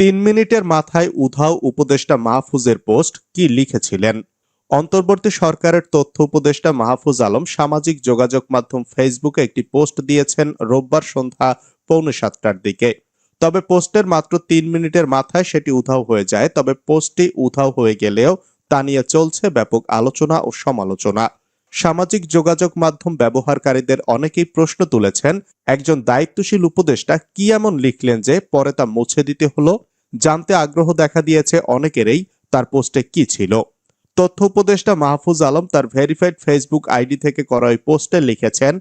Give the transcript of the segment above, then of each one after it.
তিন মিনিটের মাথায় উধাও উপদেষ্টা মাহফুজের পোস্ট কি লিখেছিলেন? অন্তর্বর্তী সরকারের তথ্য উপদেষ্টা মাহফুজ আলম সামাজিক যোগাযোগ মাধ্যম ফেসবুকে একটি পোস্ট দিয়েছেন রোববার সন্ধ্যা পৌনে সাতটার দিকে। তবে পোস্টের মাত্র তিন মিনিটের মাথায় সেটি উধাও হয়ে যায়, তবে পোস্টটি উধাও হয়ে গেলেও তা নিয়ে চলছে ব্যাপক আলোচনা ও সমালোচনা। সামাজিক যোগাযোগ মাধ্যম ব্যবহারকারীদের অনেকেই প্রশ্ন তুলেছেন, একজন দায়িত্বশীল উপদেষ্টা কি এমন লিখলেন যে পরে তা মুছে দিতে হলো? জানতে আগ্রহ দেখা দিয়েছে অনেকেরই, তার পোস্টে কি ছিল? তথ্য উপদেষ্টা মাহফুজ আলম তার ভেরিফাইড ফেসবুক আইডি থেকে করা ওই পোস্টে লিখেছেন,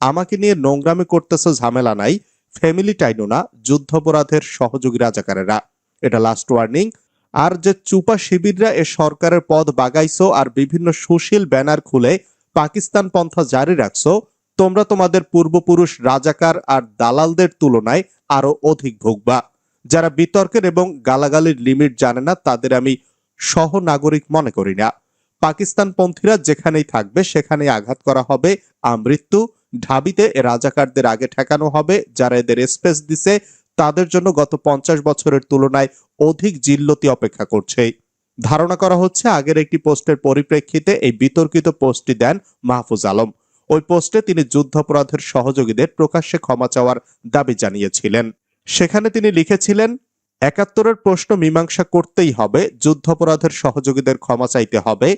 আমাকে নিয়ে নোংরামি করতেছে ঝামেলা নাই, ফ্যামিলি টাইনো না, যুদ্ধাপরাধের সহযোগী রাজাকারেরা। এটা লাস্ট ওয়ার্নিং আর যে চুপা শিবিররা এ সরকারের পদ বাগাইছো আর বিভিন্ন সুশীল ব্যানার খুলে পাকিস্তান পন্থা জারি রাখছো, তোমরা তোমাদের পূর্বপুরুষ রাজাকার আর দালালদের তুলনায় আরও অধিক ভোগবা। যারা বিতর্কের এবং গালাগালির লিমিট জানে না, তাদের আমি সহ নাগরিক মনে করি না। পাকিস্তান পন্থীরা যেখানেই থাকবে, সেখানেই আঘাত করা হবে। আমৃত্যু ঢাবিতে রাজাকারদের আগে ঠেকানো হবে, যারা এদের স্পেস দিছে, তাদের জন্য গত পঞ্চাশ বছরের তুলনায় অধিক জিল্লতি অপেক্ষা করছে। ধারণা করা হচ্ছে, আগের একটি পোস্টের পরিপ্রেক্ষিতে এই বিতর্কিত পোস্টটি দেন মাহফুজ আলম। ওই পোস্টে তিনি যুদ্ধাপরাধের সহযোগীদের প্রকাশ্যে ক্ষমা চাওয়ার দাবি জানিয়েছিলেন। সেখানে তিনি লিখেছিলেন, একাত্তরের প্রশ্ন মীমাংসা করতেই হবে, যুদ্ধাপরাধের সহযোগীদের ক্ষমা চাইতে হবে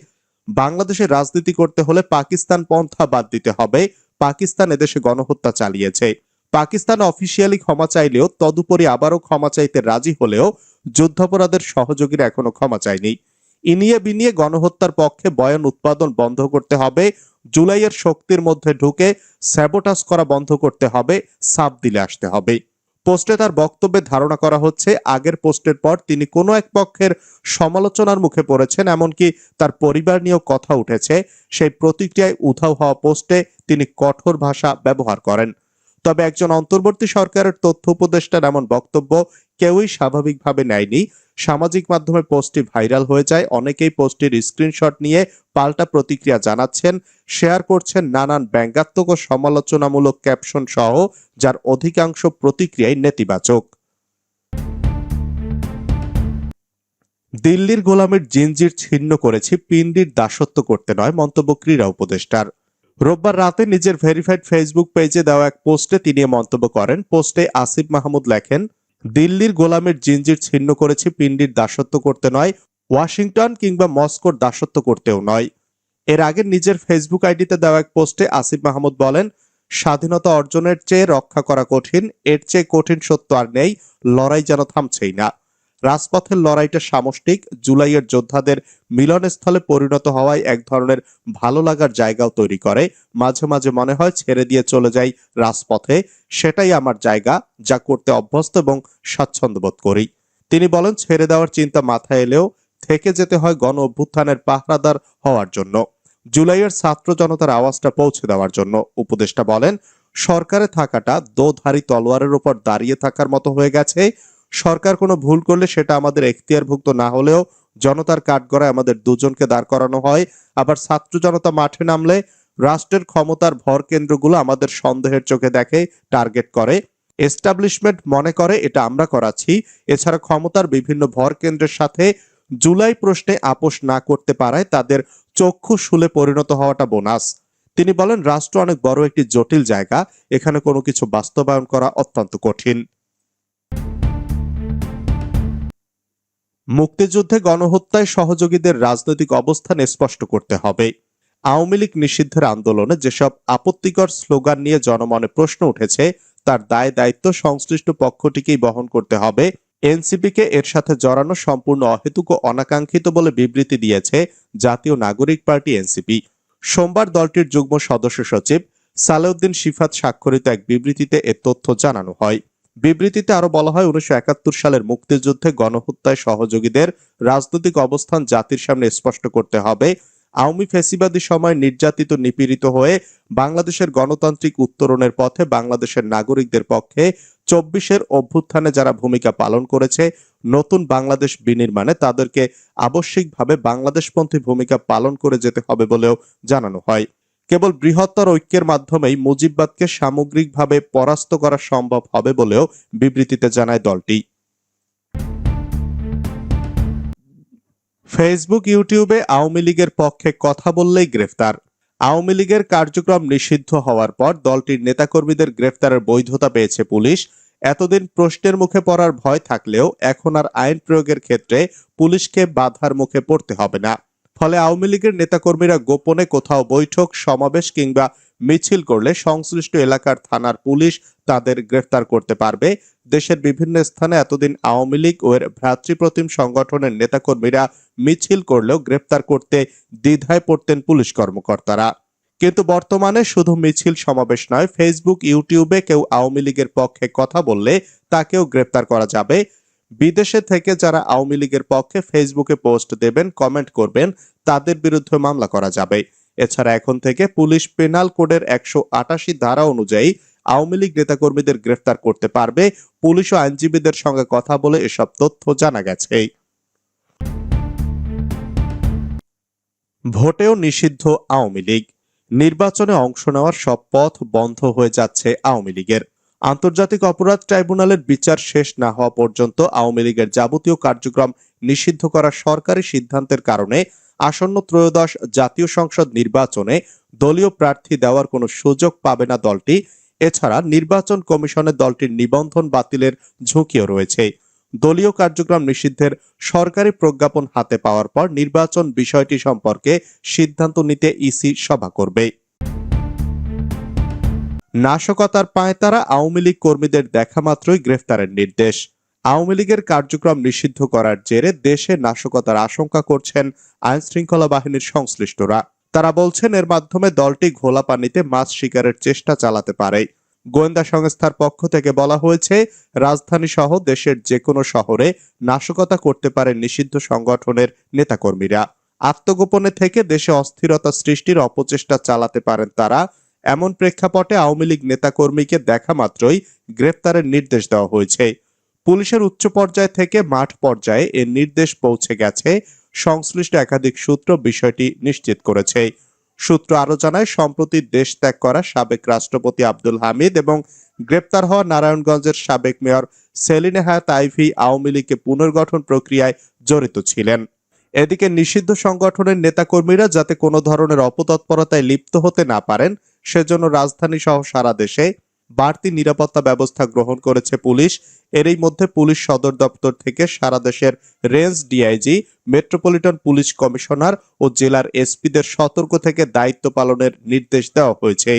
বাংলাদেশে রাজনীতি করতে হলে পাকিস্তান পন্থা বাদ দিতে হবে, পাকিস্তান এদেশে গণহত্যা চালিয়েছে। পাকিস্তান অফিসিয়ালি ক্ষমা চাইলেও, তদুপরি আবারও ক্ষমা চাইতে রাজি হলেও, যুদ্ধাপরাধের সহযোগীরা এখনও ক্ষমা চায়নি। ইনিয়ে বিনিয়ে গণহত্যার পক্ষে বয়ান উৎপাদন বন্ধ করতে হবে, জুলাইয়ের শক্তির মধ্যে ঢুকে স্যাবোটাস করা বন্ধ করতে হবে, সাপ দিলে আসতে হবে। পোস্টে তার বক্তব্যে ধারণা করা হচ্ছে, আগের পোস্টের পর তিনি কোনো এক পক্ষের সমালোচনার মুখে পড়েছেন, এমনকি তার পরিবার নিয়েও কথা উঠেছে। সেই প্রতিক্রিয়ায় উধাও হওয়া পোস্টে তিনি কঠোর ভাষা ব্যবহার করেন। তবে একজন অন্তর্বর্তী সরকারের তথ্য উপদেষ্টার এমন বক্তব্য কেউই স্বাভাবিকভাবে নেয়নি। সামাজিক মাধ্যমে পোস্টটি ভাইরাল হয়ে যায়। অনেকেই পোস্টটির স্ক্রিনশট নিয়ে পাল্টা প্রতিক্রিয়া জানাচ্ছেন। শেয়ার করছেন নানান ব্যঙ্গাত্মক ও সমালোচনামূলক ক্যাপশন সহ, যার অধিকাংশ প্রতিক্রিয়াই নেতিবাচক। দিল্লির গোলামের জিনজির ছিন্ন করেছি, পিন্ডির দাসত্ব করতে নয়, মন্তব্য ক্রীড়া উপদেষ্টার। রোববার রাতে নিজের ভেরিফাইড ফেসবুক পেজে দেওয়া এক পোস্টে তিনি মন্তব্য করেন। পোস্টে আসিফ মাহমুদ লেখেন, দিল্লির গোলামের জিনজির ছিন্ন করেছি পিন্ডির দাসত্ব করতে নয়, ওয়াশিংটন কিংবা মস্কোর দাসত্ব করতেও নয়। এর আগে নিজের ফেসবুক আইডিতে দেওয়া এক পোস্টে আসিফ মাহমুদ বলেন, স্বাধীনতা অর্জনের চেয়ে রক্ষা করা কঠিন, এর চেয়ে কঠিন সত্য আর নেই, লড়াই যেন থামছেই না। রাজপথের লড়াইটা সামষ্টিক। জুলাইয়ের যোদ্ধাদের মিলনস্থলে পরিণত হওয়ায় এক ধরনের ভালো লাগার জায়গাও তৈরি করে। মাঝে মাঝে মনে হয় ছেড়ে দিয়ে চলে যাই রাজপথে। সেটাই আমার জায়গা, যা করতে অভ্যস্ত এবং স্বাচ্ছন্দ্য বোধ করি। তিনি বলেন, ছেড়ে দেওয়ার চিন্তা মাথায় এলেও থেকে যেতে হয় গণ অভ্যুত্থানের পাহারাদার হওয়ার জন্য। জুলাইয়ের ছাত্র জনতার আওয়াজটা পৌঁছে দেওয়ার জন্য উপদেষ্টা বলেন, সরকারে থাকাটা দোধারী তলোয়ারের উপর দাঁড়িয়ে থাকার মতো হয়ে গেছে। সরকার কোনো ভুল করলে সেটা আমাদের এখতিয়ারভুক্ত না হলেও জনতার কাঠগড়ায় আমাদের দুজনকে দাঁড় করানো হয়। আবার ছাত্র জনতা মাঠে নামলে রাষ্ট্রের ক্ষমতার ভর কেন্দ্রগুলো আমাদের সন্দেহের চোখে দেখে, টার্গেট করে। এস্টাবলিশমেন্ট মনে করে, এটা আমরা করাচ্ছি। এছাড়া ক্ষমতার বিভিন্ন ভর কেন্দ্রের সাথে জুলাই প্রশ্নে আপোষ না করতে পারায় তাদের চক্ষু শুলে পরিণত হওয়াটা বোনাস। তিনি বলেন, রাষ্ট্র অনেক বড় একটি জটিল জায়গা। এখানে কোনো কিছু বাস্তবায়ন করা অত্যন্ত কঠিন। মুক্তিযুদ্ধে গণহত্যায় সহযোগীদের রাজনৈতিক অবস্থান স্পষ্ট করতে হবে। আওয়ামী লীগ নিষিদ্ধের আন্দোলনে যেসব আপত্তিকর স্লোগান নিয়ে জনমনে প্রশ্ন উঠেছে, তার দায় দায়িত্ব সংশ্লিষ্ট পক্ষটিকেই বহন করতে হবে। এনসিপিকে এর সাথে জড়ানো সম্পূর্ণ অহেতুক ও অনাকাঙ্ক্ষিত বলে বিবৃতি দিয়েছে জাতীয় নাগরিক পার্টি এনসিপি। সোমবার দলটির যুগ্ম সদস্য সচিব সালেউদ্দিন শিফাত স্বাক্ষরিত এক বিবৃতিতে এ তথ্য জানানো হয়। বিবৃতিতে আরও বলা হয়, উনিশশো একাত্তর সালের মুক্তিযুদ্ধে গণহত্যায় সহযোগীদের রাজনৈতিক অবস্থান জাতির সামনে স্পষ্ট করতে হবে। আওয়ামী ফেসিবাদী সময় নির্যাতিত, নিপীড়িত হয়ে বাংলাদেশের গণতান্ত্রিক উত্তরণের পথে বাংলাদেশের নাগরিকদের পক্ষে চব্বিশের অভ্যুত্থানে যারা ভূমিকা পালন করেছে, নতুন বাংলাদেশ বিনির্মাণে তাদেরকে আবশ্যিকভাবে বাংলাদেশপন্থী ভূমিকা পালন করে যেতে হবে বলেও জানানো হয়। কেবল বৃহত্তর ঐক্যের মাধ্যমেই মুজিববাদকে সামগ্রিকভাবে পরাস্ত করা সম্ভব হবে বলেও বিবৃতিতে জানায় দলটি। ফেসবুক, ইউটিউবে আওয়ামী লীগের পক্ষে কথা বললেই গ্রেফতার। আওয়ামী লীগের কার্যক্রম নিষিদ্ধ হওয়ার পর দলটির নেতাকর্মীদের গ্রেফতারের বৈধতা পেয়েছে পুলিশ। এতদিন প্রশ্নের মুখে পড়ার ভয় থাকলেও এখন আর আইন প্রয়োগের ক্ষেত্রে পুলিশকে বাধার মুখে পড়তে হবে না। ফলে আওয়ামী লীগের নেতাকর্মীরা গোপনে কোথাও বৈঠক, সমাবেশ কিংবা মিছিল করলে সংশ্লিষ্ট এলাকার থানার পুলিশ তাদের গ্রেফতার করতে পারবে। দেশের বিভিন্ন স্থানে এতদিন আওয়ামী লীগ ও এর ভ্রাতৃপ্রতিম সংগঠনের নেতাকর্মীরা মিছিল করলেও গ্রেফতার করতে দ্বিধায় পড়তেন পুলিশ কর্মকর্তারা। কিন্তু বর্তমানে শুধু মিছিল সমাবেশ নয়, ফেসবুক, ইউটিউবে কেউ আওয়ামী লীগের পক্ষে কথা বললে তাকেও গ্রেপ্তার করা যাবে। বিদেশে থেকে যারা আওয়ামী লীগের পক্ষে ফেসবুকে পোস্ট দেবেন, কমেন্ট করবেন, তাদের বিরুদ্ধে মামলা করা যাবে। এছাড়া এখন থেকে পুলিশ পেনাল কোডের একশো আটাশি ধারা অনুযায়ী আওয়ামী লীগ নেতাকর্মীদের গ্রেফতার করতে পারবে। পুলিশ ও আইনজীবীদের সঙ্গে কথা বলে এসব তথ্য জানা গেছে। ভোটেও নিষিদ্ধ আওয়ামী লীগ। নির্বাচনে অংশ নেওয়ার সব পথ বন্ধ হয়ে যাচ্ছে আওয়ামী লীগের। আন্তর্জাতিক অপরাধ ট্রাইব্যুনালের বিচার শেষ না হওয়া পর্যন্ত আওয়ামী লীগের যাবতীয় কার্যক্রম নিষিদ্ধ করার সরকারি সিদ্ধান্তের কারণে আসন্ন ত্রয়োদশ জাতীয় সংসদ নির্বাচনে দলীয় প্রার্থী দেওয়ার কোনো সুযোগ পাবে না দলটি। এছাড়া নির্বাচন কমিশনে দলটির নিবন্ধন বাতিলের ঝুঁকিও রয়েছে। দলীয় কার্যক্রম নিষিদ্ধের সরকারি প্রজ্ঞাপন হাতে পাওয়ার পর নির্বাচন বিষয়টি সম্পর্কে সিদ্ধান্ত নিতে ইসি সভা করবে। নাশকতার পায়তারা আওয়ামী লীগ কর্মীদের দেখা মাত্রই গ্রেফতারের নির্দেশ। আওয়ামী লীগের কার্যক্রম নিষিদ্ধ করার জেরে দেশে নাশকতার আশঙ্কা করছেন আইন শৃঙ্খলা বাহিনীর সংশ্লিষ্টরা। তারা বলছেন, এর মাধ্যমে দলটি ঘোলা পানিতে মাছ শিকারের চেষ্টা চালাতে পারে। গোয়েন্দা সংস্থার পক্ষ থেকে বলা হয়েছে রাজধানী সহ দেশের যে কোনো শহরে নাশকতা করতে পারে নিষিদ্ধ সংগঠনের নেতাকর্মীরা। আত্মগোপনে থেকে দেশে অস্থিরতা সৃষ্টির অপচেষ্টা চালাতে পারেন তারা এমন প্রেক্ষাপটে আওয়ামী লীগ নেতাকর্মীকে দেখা মাত্রই গ্রেফতারের নির্দেশ দেওয়া হয়েছে। পুলিশের উচ্চ পর্যায় থেকে মাঠ পর্যায়ে এর নির্দেশ পৌঁছে গেছে, সংশ্লিষ্ট একাধিক সূত্র বিষয়টি নিশ্চিত করেছে। সূত্র আরও জানায়, সম্প্রতি দেশ ত্যাগ করা সাবেক রাষ্ট্রপতি আব্দুল হামিদ এবং গ্রেপ্তার হওয়া নারায়ণগঞ্জের সাবেক মেয়র সেলিনে হায়াত আইভি আওয়ামী লীগকে পুনর্গঠন প্রক্রিয়ায় জড়িত ছিলেন। এদিকে নিষিদ্ধ সংগঠনের নেতাকর্মীরা যাতে কোনো ধরনের অপতৎপরতায় লিপ্ত হতে না পারেন সেজন্য রাজধানী সহ সারা দেশে বাড়তি নিরাপত্তা ব্যবস্থা গ্রহণ করেছে পুলিশ। এরই মধ্যে পুলিশ সদর দপ্তর থেকে সারা দেশের range DIG, metropolitan police commissioner ও জেলার এসপিদের সতর্ক থেকে দায়িত্ব পালনের নির্দেশ দেওয়া হয়েছে।